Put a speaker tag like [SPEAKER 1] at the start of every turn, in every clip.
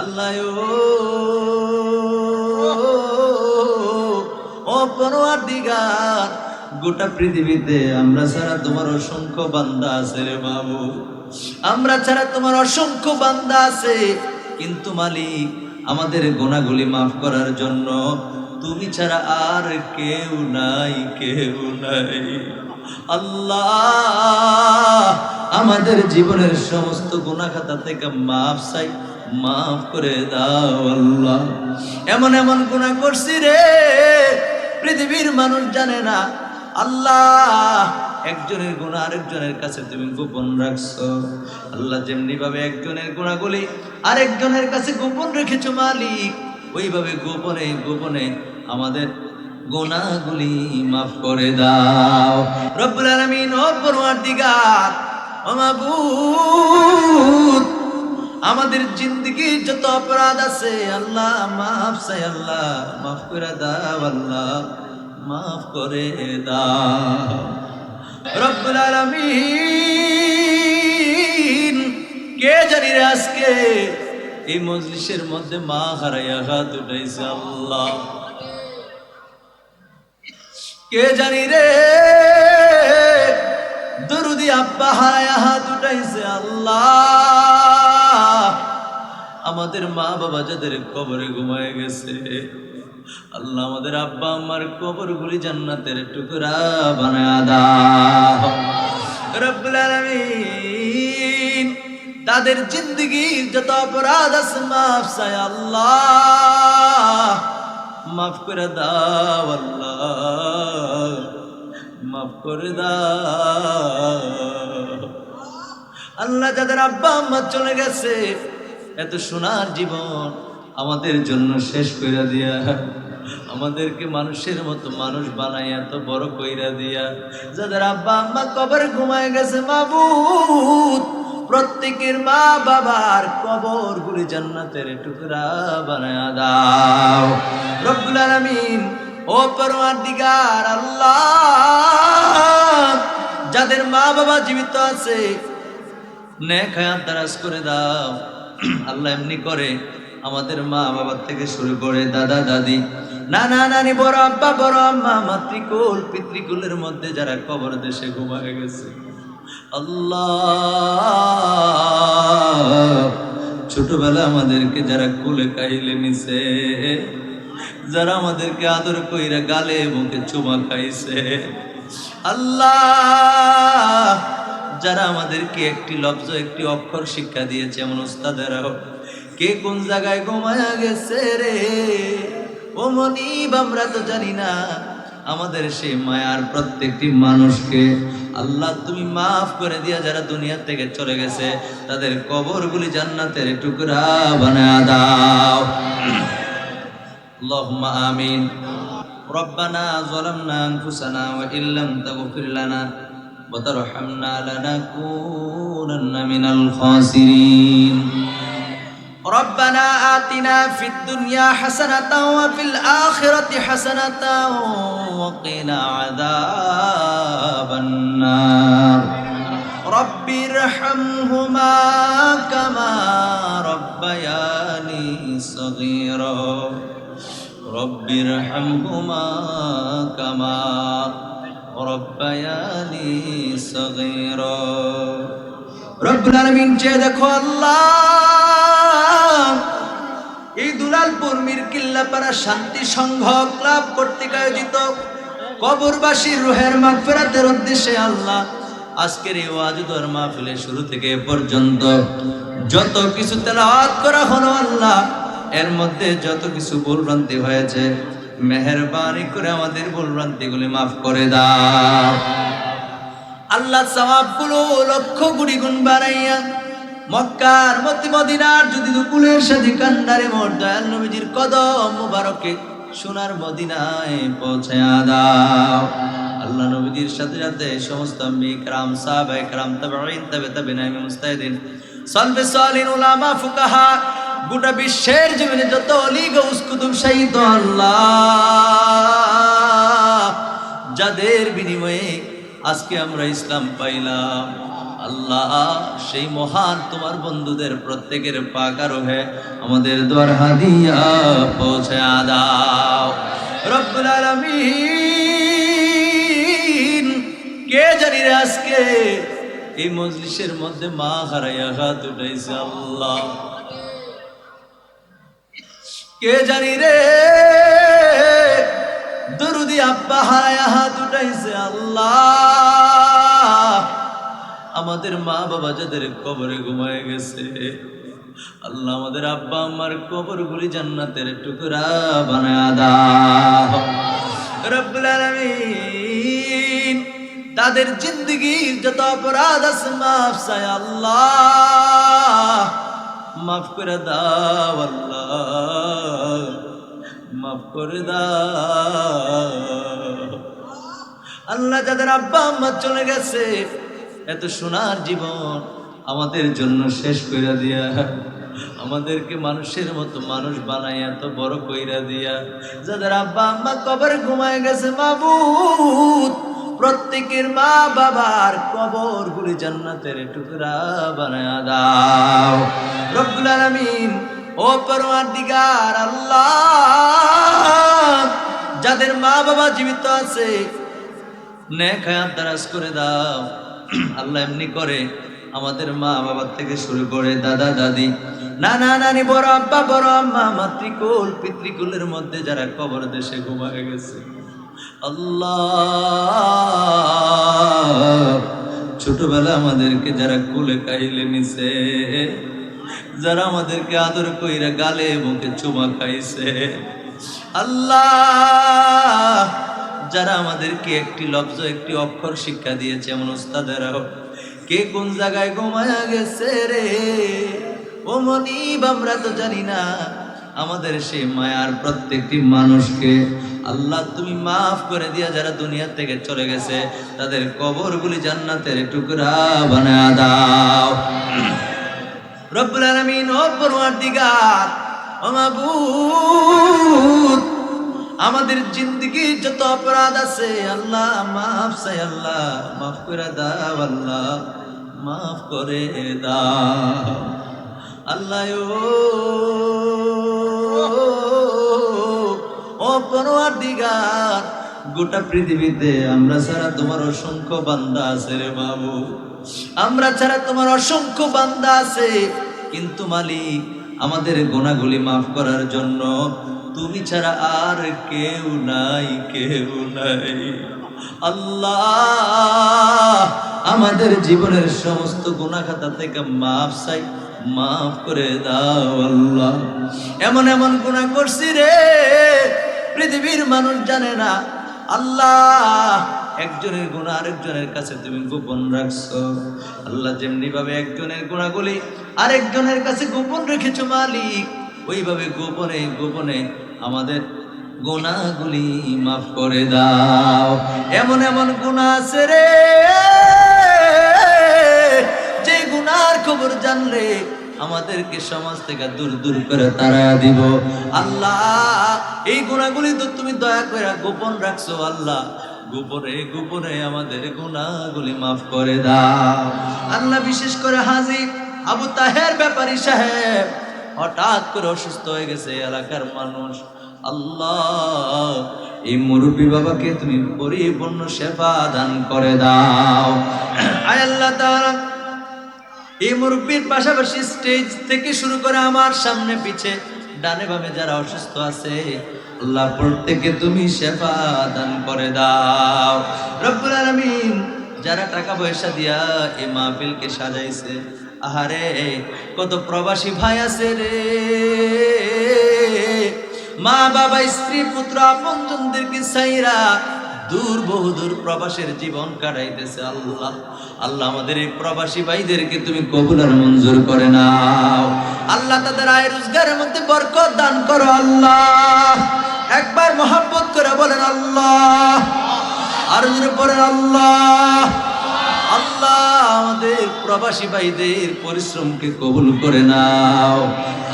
[SPEAKER 1] আল্লাহ ও পরোয়ার দিগার গোটা পৃথিবীতে আমরা ছাড়া তোমার অসংখ্য বান্দা আছে রে বাবু। আমরা ছাড়া তোমার অসংখ্য বান্দা আছে, কিন্তু মালিক, আমাদের গোনাগুলি মাফ করার জন্য তুমি ছাড়া আর কেউ নাই কেউ নাই। আল্লাহ, আমাদের জীবনের সমস্ত গুনাহ খাতা থেকে মাফ চাই। মাফ করে দাও আল্লাহ। এমন এমন গুনাহ করছি রে, পৃথিবীর মানুষ জানে না। আল্লাহ, একজনের গুণা আরেকজনের কাছে তুমি গোপন রাখছো। আল্লাহ যেমনি ভাবে একজনের গুণাগুলি আরেকজনের কাছে গোপন রেখেছো মালিক, ওইভাবে গোপনে গোপনে আমাদের গোনাগুলি মাফ করে দাও। রব্বুল আলামিন, ও পরওয়ারদিগার ও মাবুদ আমাদের জিন্দগি যত অপরাধ আছে, আল্লাহ মাফ চাই, আল্লাহ মাফ করে দাও, আল্লাহ মাফ করে দাও। রব্বুল আলামিন, কে জানি রে আজকে এই মজলিসের মধ্যে মা হারাইয়া হাত উঠাইছে, আল্লাহ। কে জানি রে দরুদি আব্বা হারায়া হাত উঠাইছে, আল্লাহ। আমাদের মা বাবা যাদের কবরে ঘুমায় গেছে, আল্লাহ আমাদের আব্বা আম্মার কবর গুলি জান্নাতের টুকরা বানায় দাও। তাদের জিন্দগির যত অপরাধ আছে মাফ চাই আল্লাহ। মাফ করে দাও আল্লাহ, মাফ করে দাও। আল্লাহ যাদের আব্বা আম্মা চলে গেছে এত সোনার জীবন আমাদের জন্য শেষ কইরা দিয়া, আমাদেরকে মানুষের মতো মানুষ বানাই এত বড় কইরা দিয়া। যাদের আব্বা আম্মা কবরে ঘুমায় গেছে, মাবুদ, প্রত্যেকের মা বাবার কবর গুলি জান্নাতের টুকরা বানায় দাও। রব্বুল আলামিন, ও পরমার দিগার আল্লাহ, যাদের মা বাবা জীবিত আছে, নেক হায়াত দারাজ করে দাও। আল্লাহ এমনি করে আমাদের মা বাবার থেকে শুরু করে দাদা, দাদি, নানা, নানি, বড় আব্বা, বড় আম্মা, মাতৃকুল, পিতৃকুলের মধ্যে যারা কবর দেশে ঘুমায় গেছে। আল্লাহ, ছোটবেলা আমাদেরকে যারা কুলে কাইলে নিছে, যারা আমাদেরকে আদর কইরা গালে মুখে চুমা খাইছে, আল্লাহ যারা আমাদেরকে একটি লব্জ, একটি অক্ষর শিক্ষা দিয়েছে, এমন ওস্তাদেরাও কে কোন জায়গায় ঘুমায়া গেছে রে? ও মনিব, আমরা তো জানি না। আমাদের সেই মায়ার প্রত্যেকটি মানুষকে আল্লাহ তুমি মাফ করে দিয়া যারা দুনিয়া থেকে চলে গেছে, তাদের কবরগুলি জান্নাতের টুকরা বানা দাও। আমিন। রব্বানা যালামনা না ওয়া ইল্লাম তাগফির লানা। وترحمنا لنكونن من الخاسرين. ربنا آتنا في الدنيا حسنة وفي الآخرة حسنة وقنا عذاب النار. رب ارحمهما كما ربياني صغيرا. رب ارحمهما كما দেখো আল্লাহ, এই দুলালপুর শান্তি সংঘ ক্লাব কর্তৃক আয়োজিত রোহের রুহের মাগফিরাতের উদ্দেশ্যে আল্লাহ, আজকের এই ওয়াজুদর ফেলে শুরু থেকে পর্যন্ত যত কিছু তেলাওয়াত করা হলো আল্লাহ, এর মধ্যে যত কিছু ভুলভ্রান্তি হয়েছে মেহরবানি করে আমাদের ভুলভ্রান্তিগুলি মাফ করে দাও। আল্লাহ সওয়াবগুলো লক্ষ কোটি গুণ বাড়াইয়া মক্কার মতি মদিনার যদি দুকুলের সাথে কান্ডারে মোর দয়াল নবীজির কদম মুবারকে সোনার মদিনায় পৌঁছায়া দাও। আল্লাহ নবীজির সাথে সাথে সমস্ত মিকরাম সাহাবা একরাম তাবেঈন, তাবে তাবেঈন মুস্তাহিদিন, সালফে সালিন, উলামা, ফুকাহা গোটা বিশ্বের জীবনে যত অলি গৌস কুতুব শাহিদ আল্লাহ, যাদের বিনিময়ে আজকে আমরা ইসলাম পাইলাম। আল্লাহ, সেই মহান তোমার বন্ধুদের প্রত্যেকের পাকারো হে আমাদের দ্বার হাদিয়া পৌঁছে দাও। রব্বুল আলামিন, কে জানি রে আজকে এই মজলিসের মধ্যে মা হারাইয়া হাত উঠাইছে আল্লাহ। কে জানি রে? দরুদি আব্বা হারায়া হাত উঠাইছে আল্লাহ। আমাদের মা বাবা যাদের কবরে ঘুমায় গেছে, আল্লাহ আমাদের আব্বা আমার কবর গুলি জান্নাতের টুকরা বানায় দাও। রব্বুল আলামিন, তাদের জিন্দগির যত অপরাধ আছে, মাফ চাই আল্লাহ। মাফ করে দাও আল্লাহ, মাফ করে দাও। আল্লাহ যাদের আব্বা আম্মা চলে গেছে, এত সোনার জীবন আমাদের জন্য শেষ কইরা দিয়া, আমাদেরকে মানুষের মতো মানুষ বানাই এত বড় কইরা দিয়া। যাদের আব্বা আম্মা কবরে ঘুমায় গেছে, মাবুদ প্রত্যেকের মা বাবার কবর গুলি জান্নাতের টুকরা বানায় দাও। রব্বুল আলামিন, ও পরমার দিগার আল্লাহ, যাদের মা বাবা জীবিত আছে, নেক দারাজ করে দাও। আল্লাহ এমনি করে আমাদের মা বাবার থেকে শুরু করে দাদা, দাদি, নানা, নানি, বড় আব্বা, বড় আম্মা, মাতৃকুল, পিতৃকুলের মধ্যে যারা কবর দেশে ঘুমায় গেছে। আল্লাহ। ছোটবেলা আমাদেরকে যারা কুলে কাইলে নিছে, যারা আমাদেরকে আদর কইরা গালে মুখে চুমা খাইছে, আল্লাহ। যারা আমাদেরকে একটি লফজ, একটি অক্ষর শিক্ষা দিয়েছে এমন ওস্তাদেরাও কে কোন জায়গায় ঘুমায়া গেছে রে? ও মনিব, আমরা তো জানি না। আমাদের সেই মায়ার প্রত্যেকটি মানুষকে আল্লাহ তুমি মাফ করে দিয়া যারা দুনিয়া থেকে চলে গেছে, তাদের কবরগুলি জান্নাতের টুকরা বানা দাও। রব্বুল আলামিন, ও পরওয়ারদিগার, ও মাবুদ, আমাদের জিন্দগি যত অপরাধ আছে, আল্লাহ মাফ চাই, আল্লাহ মাফ করে দাও, আল্লাহ মাফ করে দাও। আল্লাহ ও পরোয়ার দিগার। গোটা পৃথিবীতে আমরা ছাড়া তোমার অসংখ্য বান্দা আছে রে বাবু। আমরা ছাড়া তোমার অসংখ্য বান্দা আছে। কিন্তু মালিক, আমাদের গোনাগুলি মাফ করার জন্য তুমি ছাড়া আর কেউ নাই কেউ নাই। আল্লাহ, আমাদের জীবনের সমস্ত গুণাখাতা থেকে মাফ চাই, মাফ করে দাও আল্লাহ। এমন এমন গুণা করছি রে পৃথিবীর মানুষ জানে না। আল্লাহ, একজনের গুণা আরেকজনের কাছে তুমি গোপন রাখছো। আল্লাহ যেমনি ভাবে একজনের গুণাগুলি আরেকজনের কাছে গোপন রেখেছো মালিক, ওইভাবে গোপনে গোপনে আমাদের গুণাগুলি মাফ করে দাও। এমন এমন গুণা আছে রে, যে গুণার খবর জানলে আমাদেরকে সমাজ থেকে দূর দূর করে তারা দিব। আল্লাহ, এই গুণাগুলি তো তুমি দয়া করে গোপন রাখছো, আল্লাহ। গোপনে গোপনে আমাদের গুণাগুলি মাফ করে দাও। আল্লাহ বিশেষ করে হাজি আবু তাহের ব্যাপারী সাহেব, হঠাৎ করে অসুস্থ হয়ে গেছে এলাকার মানুষ। আল্লাহ, এই মুরব্বী বাবাকে তুমি পরিপূর্ণ সেবা দান করে দাও। আয় আল্লাহ তাআলা এই মুরব্বীর পাশাপাশি স্টেজ থেকে শুরু করে আমার সামনে পিছে, ডানে ভাবে যারা অসুস্থ আছে, আল্লাহ প্রত্যেকে তুমি সেবা দান করে দাও। রব্বুল আলামিন যারা টাকা পয়সা দিয়া এই মাহফিলকে সাজাইছে, আহারে, কত প্রবাসী ভাই আছে রে। মা, বাবা, স্ত্রী, পুত্র, আপনজনদেরকে সাইরা দূর বহুদূর প্রবাসের জীবন কাটাইতেছে আল্লাহ। আল্লাহ আমাদের এই প্রবাসী ভাইদেরকে তুমি কবুল আর মঞ্জুর করে নাও। আল্লাহ তাদের আয় রোজগারের মধ্যে বরকত দান করো আল্লাহ। একবার মহাব্বত করে বলেন আল্লাহ। আর জোরে পড়েন আল্লাহ। আল্লাহ আমাদের প্রবাসী ভাইদের পরিশ্রমকে কবুল করে নাও।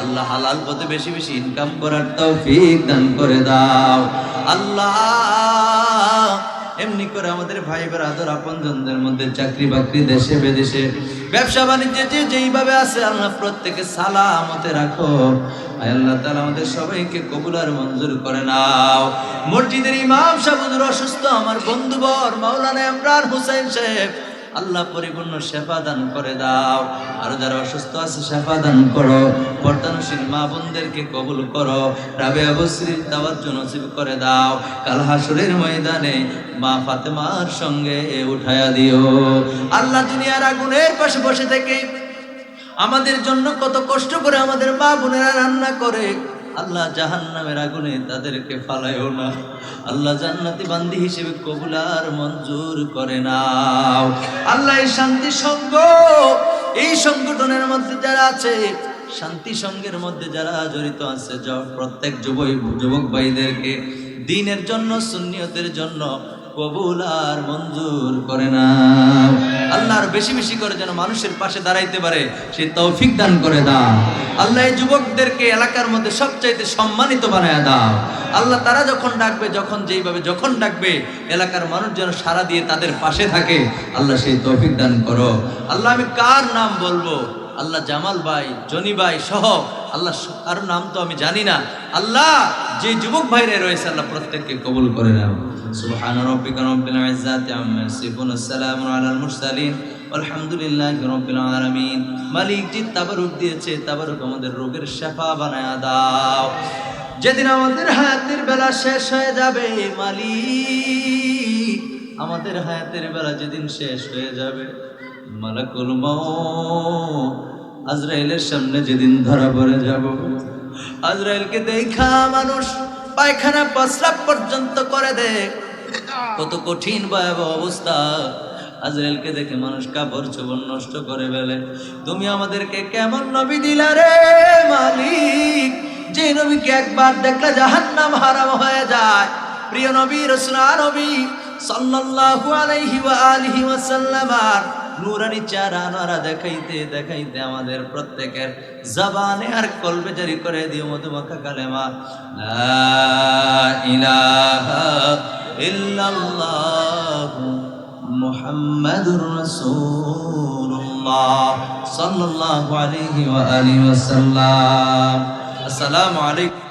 [SPEAKER 1] আল্লাহ হালাল পথে বেশি বেশি ইনকাম করার তৌফিক দান করে দাও। আল্লাহ এমনি করে আমাদের ভাই আদর আপনজনদের মধ্যে চাকরি বাকরি দেশে বিদেশে, ব্যবসা বাণিজ্যে যে যেইভাবে আছে, আল্লাহ প্রত্যেকে সালামতে রাখো। আল্লাহ তালা আমাদের সবাইকে কবুল আর মঞ্জুর করে নাও। মসজিদের ইমাম সাহেব অসুস্থ, আমার বন্ধুবর মাওলানা ইমরান হুসাইন সাহেব আল্লাহ পরিপূর্ণ শেফা দান করে দাও। আর যারা অসুস্থ আছে, শেফা দান করো। বর্তমানশীল মা বোনদেরকে কবুল করো। রাবে অবশ্রীর তাওয়াজ্জ নসিব করে দাও। কাল হাসুরের ময়দানে মা ফাতেমার সঙ্গে উঠায়া দিও। আল্লাহ দুনিয়ার আগুনের পাশে বসে থেকে আমাদের জন্য কত কষ্ট করে আমাদের মা বোনেরা রান্না করে। আল্লাহ জাহান নামের আগুনে তাদেরকে ফালায়ও না। আল্লাহ জান্নাতি বান্দি হিসেবে কবুলার মঞ্জুর করে না। আল্লাহ শান্তি সঙ্গ, এই সংগঠনের মধ্যে যারা আছে, শান্তি সঙ্গের মধ্যে যারা জড়িত আছে প্রত্যেক যুবক যুবক ভাইদেরকে দিনের জন্য, সুন্নিয়তের জন্য কবুল আর মঞ্জুর করে না। আল্লাহর বেশি বেশি করে যেন মানুষের পাশে দাঁড়াইতে পারে সেই তৌফিক দান করে দাও। আল্লাহ এই যুবকদেরকে এলাকার মধ্যে সবচাইতে সম্মানিত বানায় দাও। আল্লাহ তারা যখন ডাকবে, যখন যেইভাবে যখন ডাকবে, এলাকার মানুষ যেন সারা দিয়ে তাদের পাশে থাকে, আল্লাহ সেই তৌফিক দান করো। আল্লাহ আমি কার নাম বলব? আল্লাহ জামাল ভাই, জনি ভাই সহ আল্লাহ কারও নাম তো আমি জানি না। আল্লাহ, যে যুবক ভাইরা রয়েছে, আল্লাহ প্রত্যেককে কবুল করে নাও। সুবহান রাব্বিকা রাব্বিল ইজ্জাতি আম্মা ইয়াসিফুন, আসসালামু আলাল মুরসালিন, আলহামদুলিল্লাহি রাব্বিল আলামিন। মালিক জি তাবারুক দিয়েছে, তাবারুক আমাদের রোগের শেফা বানায়া দাও। যেদিন আমাদের হায়াতের বেলা শেষ হয়ে যাবে, মালিক, আমাদের হায়াতের বেলা যেদিন শেষ হয়ে যাবে, মালাকুল মউত। আজরাইলের সামনে যেদিন ধরা পড়ে যাব। আজরাইলকে দেখা মানুষ পায়খানা প্রস্রাব পর্যন্ত করে দে। কত কঠিন ভয়াবহ অবস্থা। আজরাইলকে দেখে মানুষ কাপড় চোপড় নষ্ট করে ফেলে। তুমি আমাদেরকে কেমন নবী দিলা রে মালিক? যে নবীকে একবার দেখলে জাহান্নাম হারাম হয়ে যায়। প্রিয় নবী, রসুলা নবী সাল্লাল্লাহু আলাইহি ওয়া আলিহি ওয়া সাল্লামার নুরানি চারা নারা দেখাইতে দেখাইতে আমাদের প্রত্যেকের জবানে আর কলবে জারি করে দিও মধুমাখা কালেমা। ইলাহা ইল্লাল্লাহ মুহাম্মাদুর রাসূলুল্লাহ সাল্লাল্লাহু আলাইহি ওয়া আলিহি ওয়া সাল্লাম আসসালামু আলাইকুম।